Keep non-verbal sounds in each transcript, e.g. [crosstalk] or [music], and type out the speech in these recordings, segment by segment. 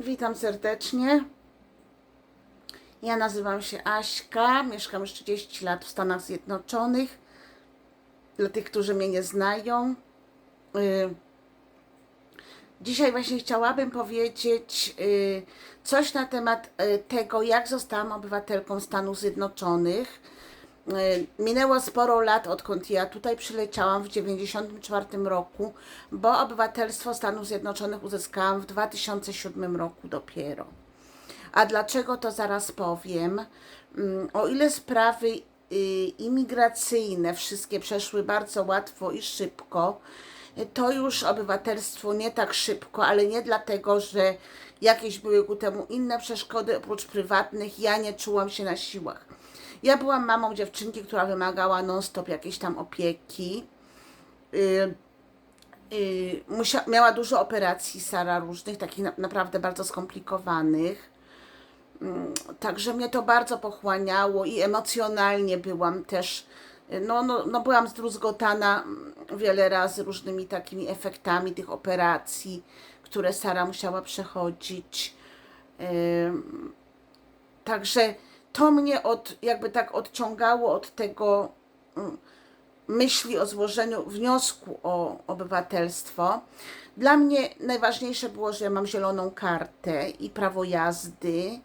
Witam serdecznie. Ja nazywam się Aśka, mieszkam już 30 lat w Stanach Zjednoczonych. Dla tych, którzy mnie nie znają. y, Dzisiaj właśnie chciałabym powiedzieć y, coś na temat y, tego, jak zostałam obywatelką Stanów Zjednoczonych. Y, Minęło sporo lat, odkąd ja tutaj przyleciałam w 1994 roku, bo obywatelstwo Stanów Zjednoczonych uzyskałam w 2007 roku dopiero. A dlaczego to zaraz powiem? Mm, O ile sprawy y, imigracyjne wszystkie przeszły bardzo łatwo i szybko, y, to już obywatelstwo nie tak szybko, ale nie dlatego, że jakieś były ku temu inne przeszkody oprócz prywatnych. Ja nie czułam się na siłach. Ja byłam mamą dziewczynki, która wymagała non-stop jakiejś tam opieki. Y, y, musia, miała dużo operacji Sara różnych, takich na, naprawdę bardzo skomplikowanych. Mm, Także mnie to bardzo pochłaniało i emocjonalnie byłam też, y, no, no, no byłam zdruzgotana mm, wiele razy różnymi takimi efektami tych operacji, które Sara musiała przechodzić. Ym, Także to mnie od, jakby tak odciągało od tego mm, myśli o złożeniu wniosku o obywatelstwo. Dla mnie najważniejsze było, że ja mam zieloną kartę i prawo jazdy.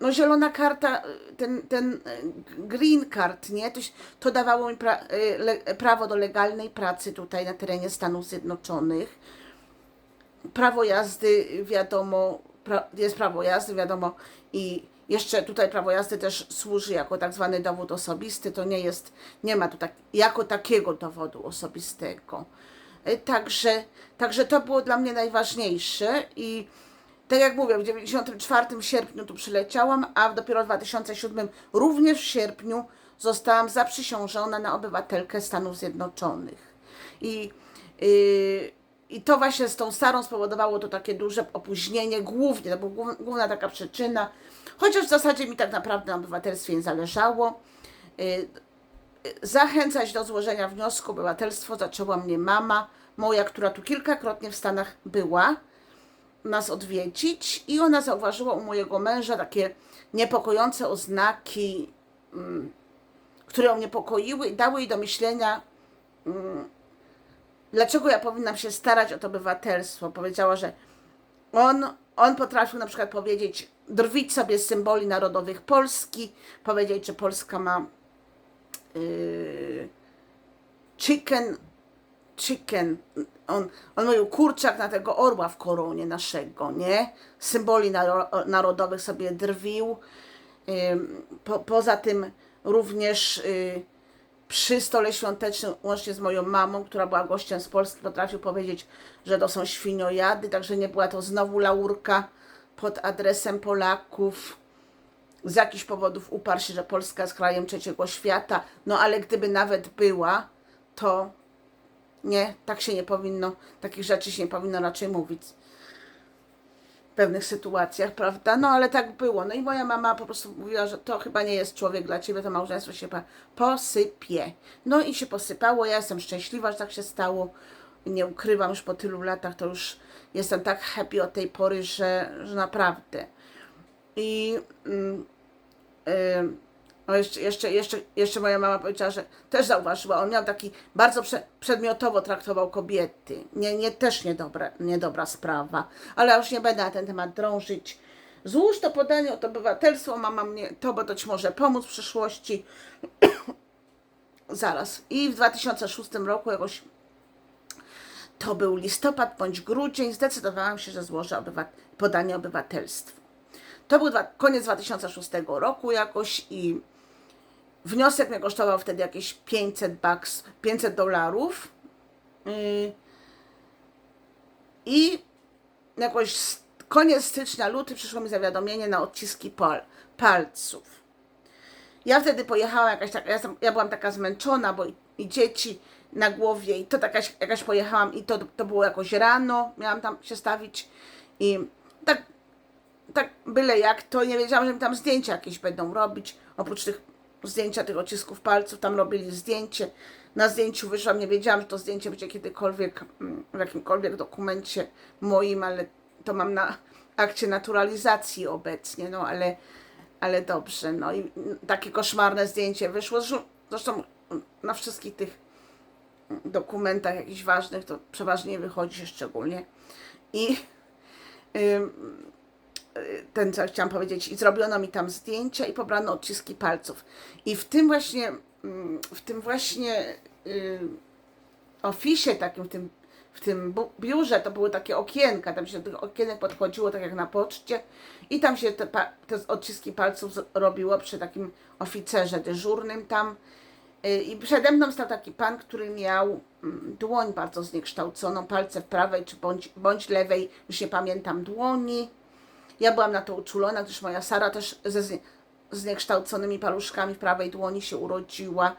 No, zielona karta, ten, ten green card, nie? To, to dawało mi pra, y, prawo do legalnej pracy tutaj na terenie Stanów Zjednoczonych prawo jazdy, wiadomo, pra, jest prawo jazdy, wiadomo, i jeszcze tutaj prawo jazdy też służy jako tak zwany dowód osobisty. To nie jest, nie ma tu tak, jako takiego dowodu osobistego. Y, Także, także to było dla mnie najważniejsze i tak jak mówię, w 94 sierpniu tu przyleciałam, a dopiero w 2007 również w sierpniu zostałam zaprzysiążona na obywatelkę Stanów Zjednoczonych. I, yy, I to właśnie z tą Sarą spowodowało to takie duże opóźnienie, głównie, to była głów- główna taka przyczyna, chociaż w zasadzie mi tak naprawdę na obywatelstwie nie zależało. Yy, zachęcać do złożenia wniosku o obywatelstwo zaczęła mnie mama moja, która tu kilkakrotnie w Stanach była nas odwiedzić i ona zauważyła u mojego męża takie niepokojące oznaki, mm, które ją niepokoiły i dały jej do myślenia, mm, dlaczego ja powinnam się starać o to obywatelstwo. Powiedziała, że on, on potrafił na przykład powiedzieć, drwić sobie z symboli narodowych Polski, powiedzieć, że Polska ma yy, chicken, chicken, on, on mówił kurczak na tego orła w koronie naszego, nie? Symboli naro, narodowych sobie drwił. Ym, Po, poza tym również y, przy stole świątecznym, łącznie z moją mamą, która była gościem z Polski, potrafił powiedzieć, że to są świniojady, także nie była to znowu laurka pod adresem Polaków. Z jakichś powodów uparł się, że Polska jest krajem trzeciego świata, no ale gdyby nawet była, to nie, tak się nie powinno, takich rzeczy się nie powinno raczej mówić pewnych sytuacjach, prawda? No ale tak było. No i moja mama po prostu mówiła, że to chyba nie jest człowiek dla ciebie, to małżeństwo się posypie. No i się posypało. Ja jestem szczęśliwa, że tak się stało. Nie ukrywam, już po tylu latach to już jestem tak happy od tej pory, że, że naprawdę. I Ym, o jeszcze, jeszcze, jeszcze, jeszcze moja mama powiedziała, że też zauważyła, on miał taki bardzo prze, przedmiotowo traktował kobiety. Nie, nie, też niedobra, niedobra sprawa, ale ja już nie będę na ten temat drążyć. Złóż to podanie o to obywatelstwo, mama mnie, to, bo to może pomóc w przyszłości. [coughs] Zaraz. I w 2006 roku jakoś to był listopad bądź grudzień, zdecydowałam się, że złożę obywa- podanie obywatelstwa. To był dwa, koniec 2006 roku jakoś i wniosek mnie kosztował wtedy jakieś 500 bucks, 500 dolarów. Yy, I jakoś koniec stycznia, luty przyszło mi zawiadomienie na odciski pal, palców. Ja wtedy pojechałam, jakaś taka, ja, ja byłam taka zmęczona, bo i, i dzieci na głowie, i to jakaś, jakaś pojechałam, i to, to było jakoś rano, miałam tam się stawić, i tak tak byle jak, to nie wiedziałam, że mi tam zdjęcia jakieś będą robić. Oprócz tych zdjęcia tych odcisków palców, tam robili zdjęcie. Na zdjęciu wyszłam, nie wiedziałam, że to zdjęcie będzie kiedykolwiek mm, w jakimkolwiek dokumencie moim, ale to mam na akcie naturalizacji obecnie, no ale, ale dobrze, no i takie koszmarne zdjęcie wyszło, Zresztą- na wszystkich tych dokumentach jakichś ważnych to przeważnie wychodzi szczególnie. I ym, y, ten, co chciałam powiedzieć, i zrobiono mi tam zdjęcia i pobrano odciski palców. I w tym właśnie, mm, w tym właśnie y, ofisie takim, w tym, w tym biurze, to były takie okienka, tam się do tych okienek podchodziło, tak jak na poczcie i tam się te, te odciski palców robiło przy takim oficerze dyżurnym tam. Y, I przede mną stał taki pan, który miał mm, dłoń bardzo zniekształconą, palce w prawej czy bądź, bądź lewej, już nie pamiętam, dłoni. Ja byłam na to uczulona, gdyż moja Sara też ze znie, zniekształconymi paluszkami w prawej dłoni się urodziła.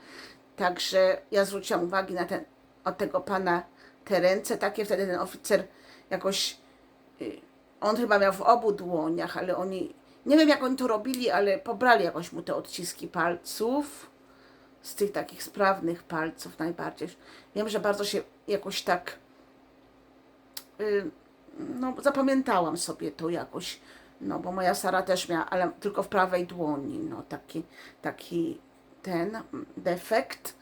Także ja zwróciłam uwagę na ten, od tego pana te ręce, takie wtedy ten oficer jakoś, y, on chyba miał w obu dłoniach, ale oni, nie wiem jak oni to robili, ale pobrali jakoś mu te odciski palców z tych takich sprawnych palców najbardziej. Wiem, że bardzo się jakoś tak y, no, zapamiętałam sobie to jakoś, no, bo moja Sara też miała, ale tylko w prawej dłoni, no, taki, taki ten defekt.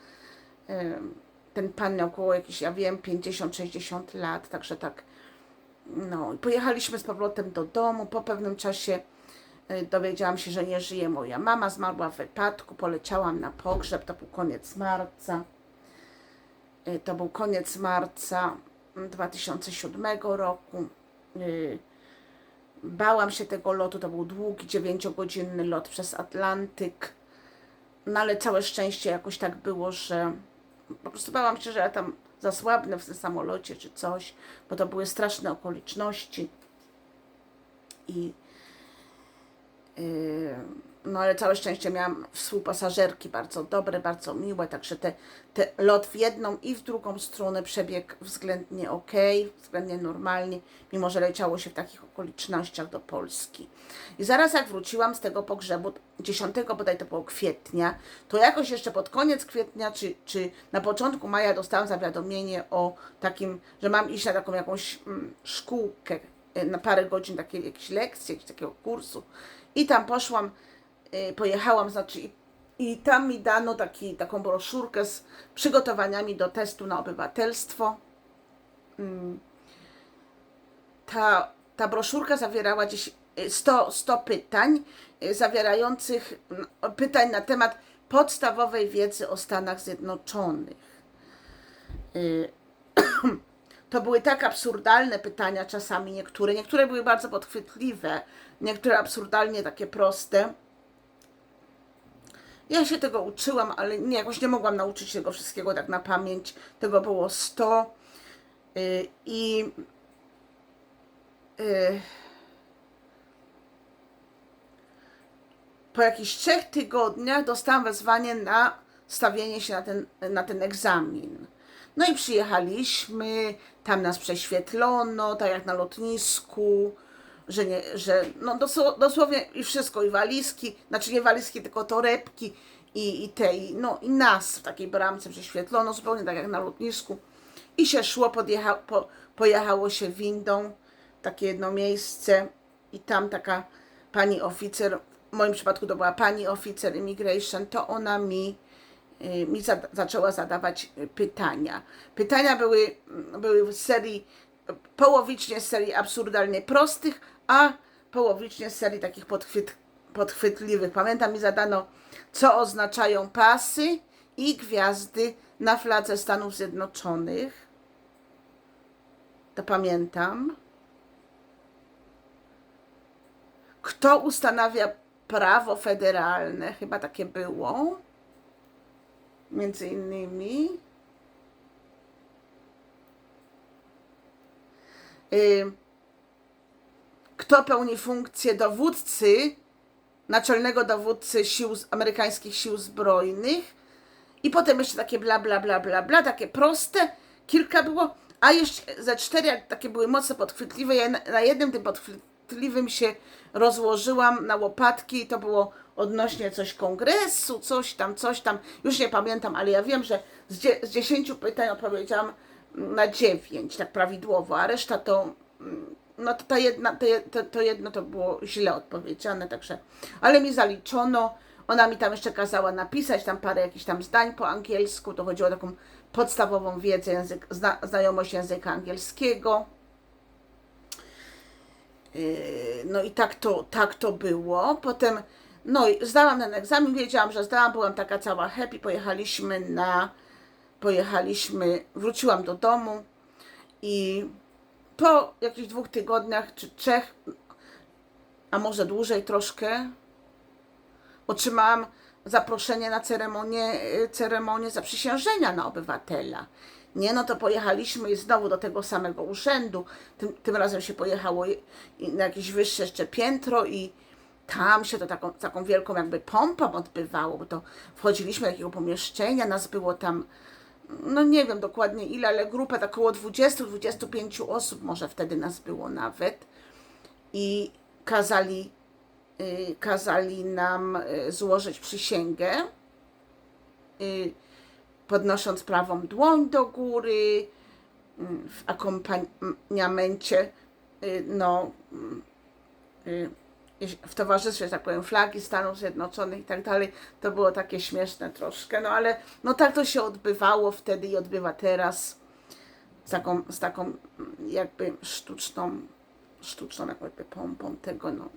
Ten pan miał około jakieś, ja wiem, 50-60 lat, także tak, no, pojechaliśmy z powrotem do domu, po pewnym czasie y, dowiedziałam się, że nie żyje moja mama, zmarła w wypadku, poleciałam na pogrzeb, to był koniec marca. Y, To był koniec marca 2007 roku. Y, Bałam się tego lotu, to był długi, dziewięciogodzinny lot przez Atlantyk. No ale całe szczęście jakoś tak było, że po prostu bałam się, że ja tam zasłabnę w tym samolocie czy coś, bo to były straszne okoliczności. I Yy, no ale całe szczęście miałam współpasażerki bardzo dobre, bardzo miłe, także te, te lot w jedną i w drugą stronę przebiegł względnie ok, względnie normalnie, mimo że leciało się w takich okolicznościach do Polski. I zaraz jak wróciłam z tego pogrzebu, 10 bodaj to było kwietnia, to jakoś jeszcze pod koniec kwietnia, czy, czy na początku maja dostałam zawiadomienie o takim, że mam iść na taką jakąś mm, szkółkę y, na parę godzin takiej jakiejś lekcji, jakiegoś takiego kursu. I tam poszłam, pojechałam, znaczy i, tam mi dano taki, taką broszurkę z przygotowaniami do testu na obywatelstwo. Mm. Ta, ta broszurka zawierała gdzieś y, 100, 100 pytań, y, zawierających pytań na temat podstawowej wiedzy o Stanach Zjednoczonych. Y, [clears throat] to były tak absurdalne pytania czasami niektóre. Niektóre były bardzo podchwytliwe, niektóre absurdalnie takie proste. Ja się tego uczyłam, ale nie, jakoś nie mogłam nauczyć tego wszystkiego tak na pamięć. Tego było 100. Yy, I yy, po jakichś trzech tygodniach dostałam wezwanie na stawienie się na ten, na ten egzamin. No i przyjechaliśmy, tam nas prześwietlono, tak jak na lotnisku, że nie, że no dosło- dosłownie i wszystko, i walizki, znaczy nie walizki, tylko torebki i, i te, i, no i nas w takiej bramce prześwietlono, zupełnie tak jak na lotnisku. I się szło, podjecha, po, pojechało się windą, w takie jedno miejsce i tam taka pani oficer, w moim przypadku to była pani oficer immigration, to ona mi y, mi za, zaczęła zadawać y, pytania. Pytania były, mm, były z serii, połowicznie z serii absurdalnie prostych, a połowicznie z serii takich podchwyt, podchwytliwych. Pamiętam, mi zadano, co oznaczają pasy i gwiazdy na fladze Stanów Zjednoczonych. To pamiętam. Kto ustanawia prawo federalne? Chyba takie było między innymi y, kto pełni funkcję dowódcy, naczelnego dowódcy sił, amerykańskich sił zbrojnych i potem jeszcze takie bla bla bla bla bla, takie proste, kilka było, a jeszcze ze cztery jak takie były mocno podchwytliwe, ja na, jednym tym podchwytliwym się rozłożyłam na łopatki i to było odnośnie coś kongresu, coś tam, coś tam, już nie pamiętam, ale ja wiem, że z, dzie, z 10 pytań odpowiedziałam na 9, tak prawidłowo, a reszta to, no to, ta jedna, to, to, to jedno to było źle odpowiedziane, także, ale mi zaliczono. Ona mi tam jeszcze kazała napisać tam parę jakichś tam zdań po angielsku, to chodziło o taką podstawową wiedzę, język, zna, znajomość języka angielskiego. Yy, No i tak to, tak to było. Potem, no i zdałam ten egzamin, wiedziałam, że zdałam, byłam taka cała happy, pojechaliśmy na, pojechaliśmy, wróciłam do domu i po jakichś dwóch tygodniach, czy trzech, a może dłużej troszkę, otrzymałam zaproszenie na ceremonię, y, ceremonię zaprzysiężenia na obywatela. Nie, no to pojechaliśmy i znowu do tego samego urzędu. Tym, tym razem się pojechało na jakieś wyższe jeszcze piętro i tam się to taką, taką wielką jakby pompą odbywało, bo to wchodziliśmy do takiego pomieszczenia, nas było tam, no nie wiem dokładnie ile, ale grupa tak około 20-25 osób może wtedy nas było nawet. I kazali y, kazali nam y, złożyć przysięgę, y, podnosząc prawą dłoń do góry, mm, w akompaniamencie, y, no, w towarzystwie, że tak powiem, flagi Stanów Zjednoczonych i tak dalej. To było takie śmieszne troszkę, no ale no tak to się odbywało wtedy i odbywa teraz z taką, z taką jakby sztuczną, sztuczną jakby pompą tego, no.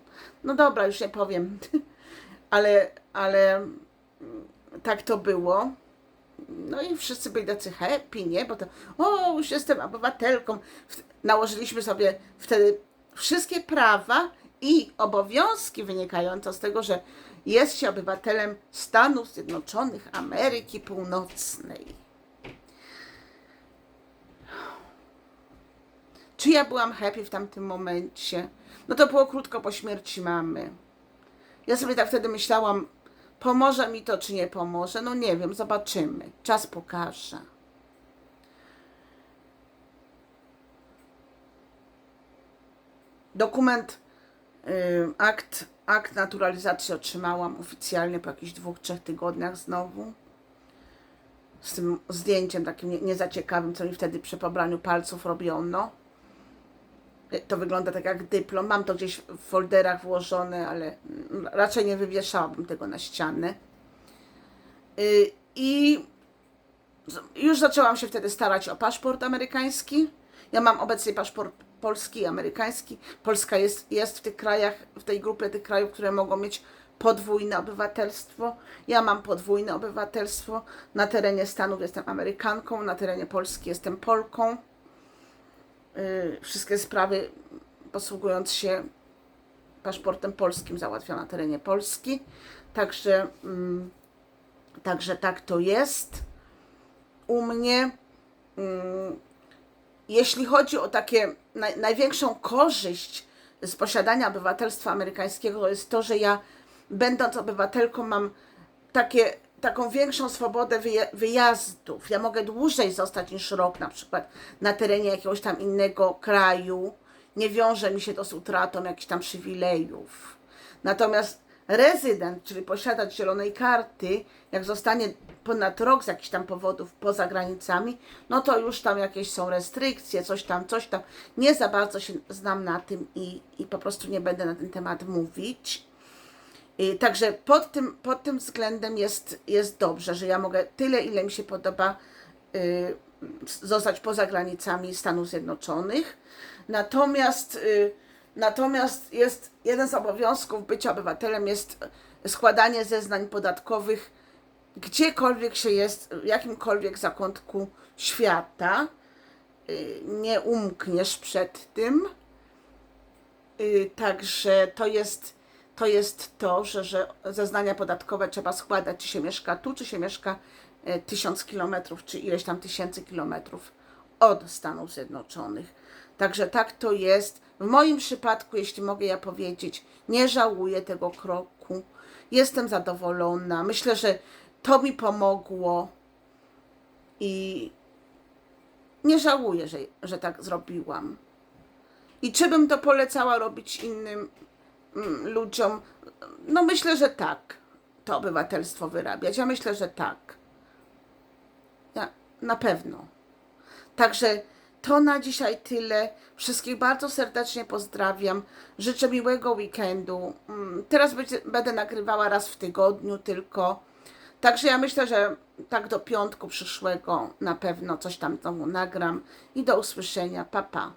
No dobra, już nie powiem, [laughs] ale, ale mm, tak to było. No i wszyscy byli tacy happy, nie? Bo to, o, już jestem obywatelką. Nałożyliśmy sobie wtedy wszystkie prawa i obowiązki wynikające z tego, że jest się obywatelem Stanów Zjednoczonych Ameryki Północnej. Czy ja byłam happy w tamtym momencie? No to było krótko po śmierci mamy. Ja sobie tak wtedy myślałam, pomoże mi to, czy nie pomoże? No nie wiem, zobaczymy. Czas pokaże. Dokument, akt, akt naturalizacji otrzymałam oficjalnie po jakichś dwóch, trzech tygodniach znowu. Z tym zdjęciem takim nie, nie za ciekawym, co mi wtedy przy pobraniu palców robiono. To wygląda tak jak dyplom. Mam to gdzieś w folderach włożone, ale mm, raczej nie wywieszałabym tego na ścianę. Y, I już zaczęłam się wtedy starać o paszport amerykański. Ja mam obecnie paszport polski i amerykański. Polska jest, jest w tych krajach, w tej grupie tych krajów, które mogą mieć podwójne obywatelstwo. Ja mam podwójne obywatelstwo. Na terenie Stanów jestem Amerykanką, na terenie Polski jestem Polką. Y, wszystkie sprawy posługując się paszportem polskim załatwia na terenie Polski. Także, mm, także tak to jest u mnie. Mm, jeśli chodzi o takie naj, największą korzyść z posiadania obywatelstwa amerykańskiego, to jest to, że ja, będąc obywatelką, mam takie, taką większą swobodę wyjazdów. Ja mogę dłużej zostać niż rok, na przykład na terenie jakiegoś tam innego kraju. Nie wiąże mi się to z utratą jakichś tam przywilejów. Natomiast rezydent, czyli posiadacz zielonej karty, jak zostanie ponad rok z jakichś tam powodów poza granicami, no to już tam jakieś są restrykcje, coś tam, coś tam. Nie za bardzo się znam na tym i, i po prostu nie będę na ten temat mówić. I Także pod tym, pod tym względem jest, jest dobrze, że ja mogę tyle, ile mi się podoba, y, zostać poza granicami Stanów Zjednoczonych. Natomiast, y, natomiast jest jeden z obowiązków bycia obywatelem jest składanie zeznań podatkowych gdziekolwiek się jest, w jakimkolwiek zakątku świata. Y, Nie umkniesz przed tym. Y, Także to jest, to jest to, że, że zeznania podatkowe trzeba składać, czy się mieszka tu, czy się mieszka e, tysiąc kilometrów, czy ileś tam tysięcy kilometrów od Stanów Zjednoczonych. Także tak to jest. W moim przypadku, jeśli mogę ja powiedzieć, nie żałuję tego kroku. Jestem zadowolona. Myślę, że to mi pomogło i nie żałuję, że, że tak zrobiłam. I czy bym to polecała robić innym mm, ludziom? No myślę, że tak. To obywatelstwo wyrabiać. Ja myślę, że tak. Ja, Na pewno. Także to na dzisiaj tyle. Wszystkich bardzo serdecznie pozdrawiam. Życzę miłego weekendu. Mm, Teraz będę nagrywała raz w tygodniu tylko. Także ja myślę, że tak do piątku przyszłego na pewno coś tam znowu nagram. I do usłyszenia. Pa, pa.